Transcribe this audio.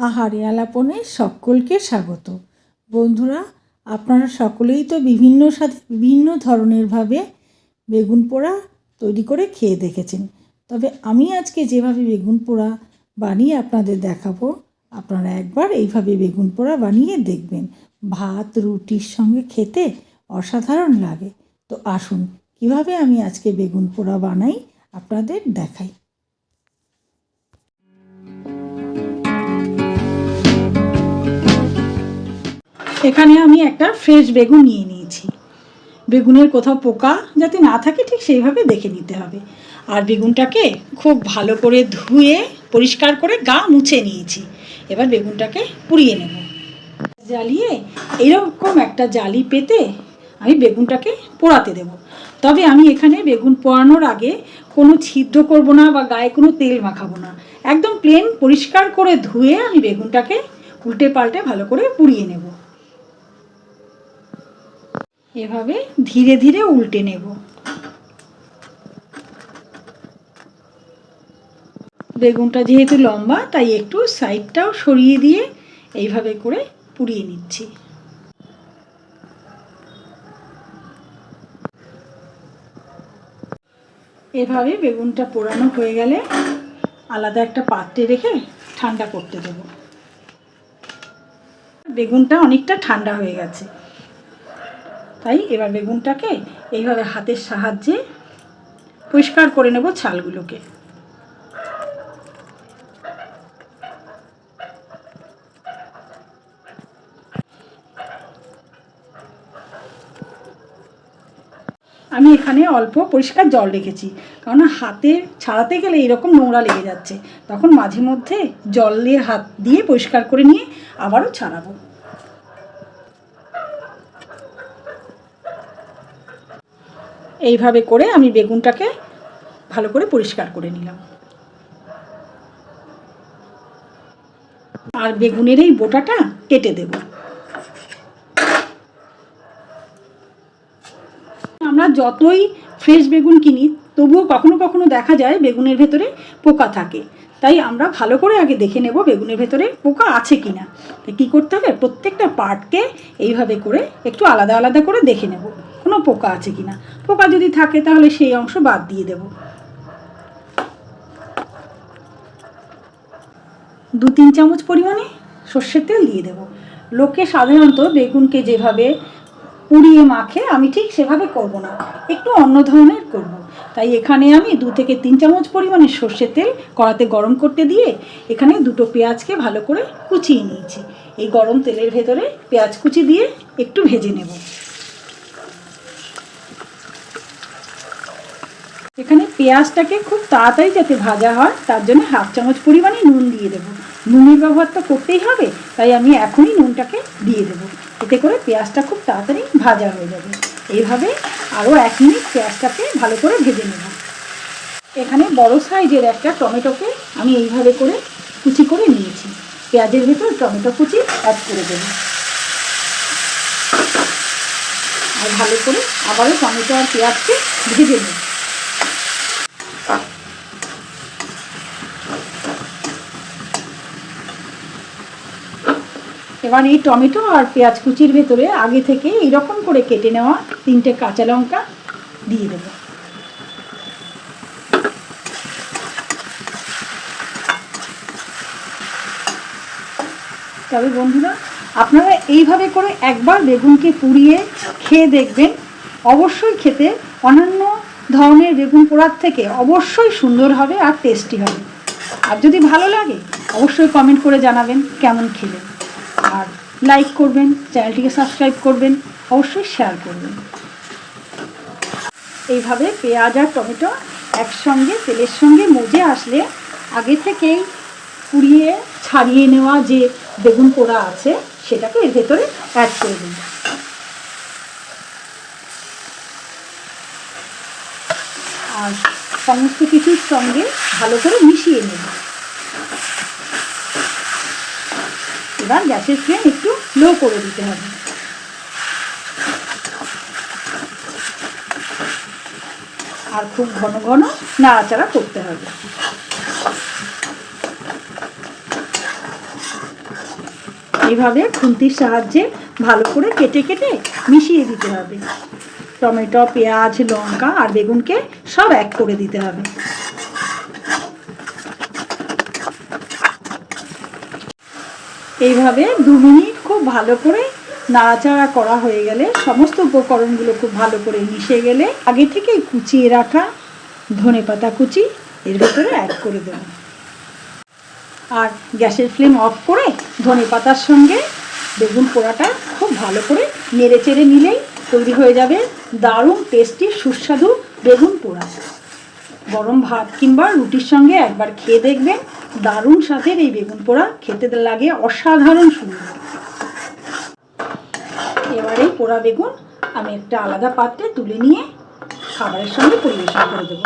আহারে আলাপনে সকলকে স্বাগত। বন্ধুরা, আপনারা সকলেই তো বিভিন্ন সাথে বিভিন্ন ধরনেরভাবে বেগুন পোড়া তৈরি করে খেয়ে দেখেছেন। তবে আমি আজকে যেভাবে বেগুন পোড়া বানিয়ে আপনাদের দেখাবো, আপনারা একবার এইভাবে বেগুন পোড়া বানিয়ে দেখবেন। ভাত, রুটির সঙ্গে খেতে অসাধারণ লাগে। তো আসুন, কীভাবে আমি আজকে বেগুন পোড়া বানাই আপনাদের দেখাই। এখানে আমি একটা ফ্রেশ বেগুন নিয়ে নিয়েছি। বেগুনের কোথাও পোকা যাতে না থাকে, ঠিক সেইভাবে দেখে নিতে হবে। আর বেগুনটাকে খুব ভালো করে ধুয়ে, পরিষ্কার করে গা মুছে নিয়েছি। এবার বেগুনটাকে পুড়িয়ে নেব। জ্বালিয়ে এরকম একটা জালি পেতে আমি বেগুনটাকে পোড়াতে দেব। তবে আমি এখানে বেগুন পোড়ানোর আগে কোনো ছিদ্র করব না বা গায়ে কোনো তেল মাখাবো না। একদম প্লেন পরিষ্কার করে ধুয়ে আমি বেগুনটাকে উল্টে পাল্টে ভালো করে পুড়িয়ে নেব। এভাবে ধীরে ধীরে উল্টে নেব। বেগুনটা যেহেতু লম্বা, তাই একটু সাইডটাও সরিয়ে দিয়ে এইভাবে করে পুড়িয়ে নিচ্ছি। এভাবে বেগুনটা পোড়ানো হয়ে গেলে আলাদা একটা পাত্রে রেখে ঠান্ডা করতে দেবো। বেগুনটা অনেকটা ঠান্ডা হয়ে গেছে। তাই এবার বেগুনটাকে এইভাবে হাতের সাহায্যে পরিষ্কার করে নেব ছালগুলোকে। আমি এখানে অল্প পরিষ্কার জল রেখেছি কারণ হাতে ছাড়াতে গেলে এরকম নোংরা লেগে যাচ্ছে। তখন মাঝে মধ্যে জল দিয়ে হাত দিয়ে পরিষ্কার করে নিয়ে আবারও ছাড়াবো। এইভাবে করে আমি বেগুনটাকে ভালো করে পরিষ্কার করে নিলাম। আর বেগুনের এই বোটাটা কেটে দেব। আমরা যতই ফ্রেশ বেগুন কিনি, তবুও কখনো কখনো দেখা যায় বেগুনের ভেতরে পোকা থাকে। তাই আমরা ভালো করে আগে দেখে নেব বেগুনের ভেতরে পোকা আছে কি না কী করতে হবে? প্রত্যেকটা পার্টকে এইভাবে করে একটু আলাদা আলাদা করে দেখে নেব। কোনো পোকা আছে কি না পোকা যদি থাকে, তাহলে সেই অংশ বাদ দিয়ে দেব। দু তিন চামচ পরিমাণে সর্ষের তেল দিয়ে দেব। লোকে সাধারণত বেগুনকে যেভাবে পুড়িয়ে মাখে, আমি ঠিক সেভাবে করব না। একটু অন্য ধরনের করব। তাই এখানে আমি দু থেকে তিন চামচ পরিমাণে সর্ষের তেল কড়াতে গরম করতে দিয়ে এখানে দুটো পেঁয়াজকে ভালো করে কুচিয়ে নিয়েছি। এই গরম তেলের ভেতরে পেঁয়াজ কুচি দিয়ে একটু ভেজে নেব। এখানে পেঁয়াজটাকে খুব তাড়াতাড়ি যাতে ভাজা হয়, তার জন্য হাফ চামচ পরিমাণে নুন দিয়ে দেবো। নুনের ব্যবহার তো করতেই হবে, তাই আমি এখনই নুনটাকে দিয়ে দেবো। এতে করে পেঁয়াজটা খুব তাড়াতাড়ি ভাজা হয়ে যাবে। এইভাবে আরও এক মিনিট পেঁয়াজটাকে ভালো করে ভেজে নেব। এখানে বড় সাইজের একটা টমেটোকে আমি এইভাবে করে কুচি করে নিয়েছি। পেঁয়াজের ভেতর টমেটো কুচি অ্যাড করে দেবো। আর ভালো করে আবারও টমেটো আর পেঁয়াজকে ভেজে নেব। এবার এই টমেটো আর পেঁয়াজ কুচির ভেতরে আগে থেকে এইরকম করে কেটে নেওয়া তিনটে কাঁচা লঙ্কা দিয়ে দেব। তবে বন্ধুরা, আপনারা এইভাবে করে একবার বেগুনকে পুড়িয়ে খেয়ে দেখবেন। অবশ্যই খেতে অন্যান্য ধরনের বেগুন পোড়ার থেকে অবশ্যই সুন্দর হবে আর টেস্টি হবে। আর যদি ভালো লাগে, অবশ্যই কমেন্ট করে জানাবেন কেমন খেলেন আর লাইক করবেন চ্যানেলটিকে সাবস্ক্রাইব করবেন, অবশ্যই শেয়ার করবেন। এইভাবে পেঁয়াজ আর টমেটো একসঙ্গে, তেলের সঙ্গে মজে আসলে আগে থেকেই পুড়িয়ে, ছাড়িয়ে নেওয়া যে বেগুন পোড়া আছে, সেটাকে এর ভেতরে অ্যাড করে দিন। আর সমস্ত কিছুর সঙ্গে ভালো করে মিশিয়ে নেব এবার গ্যাসের ফ্লেম একটু লো করে দিতে হবে। আর খুব ঘন ঘন নাড়াচাড়া করতে হবে। এভাবে খুন্তির সাহায্যে ভালো করে কেটে কেটে মিশিয়ে দিতে হবে। টমেটো, পেঁয়াজ, লঙ্কা আর বেগুনকে সব এক করে দিতে হবে। এইভাবে দু মিনিট খুব ভালো করে নাড়াচাড়া করা হয়ে গেলে, সমস্ত উপকরণগুলো খুব ভালো করে মিশে গেলে, আগে থেকে কুচিয়ে রাখা ধনে পাতা কুচি এর ভেতরে অ্যাড করে দেবো। আর গ্যাসের ফ্লেম অফ করে ধনে পাতার সঙ্গে বেগুন পোড়াটা খুব ভালো করে নেড়ে চেড়ে নিলেই তৈরি হয়ে যাবে দারুণ টেস্টি সুস্বাদু বেগুন পোড়া। গরম ভাত কিংবা রুটির সঙ্গে একবার খেয়ে দেখবেন দারুণ স্বাদের এই বেগুন পোড়া খেতে লাগে অসাধারণ সুন্দর। এবারে পোড়া বেগুন আমি একটা আলাদা পাত্রে তুলে নিয়ে খাবারের সঙ্গে পরিবেশন করে দেবো।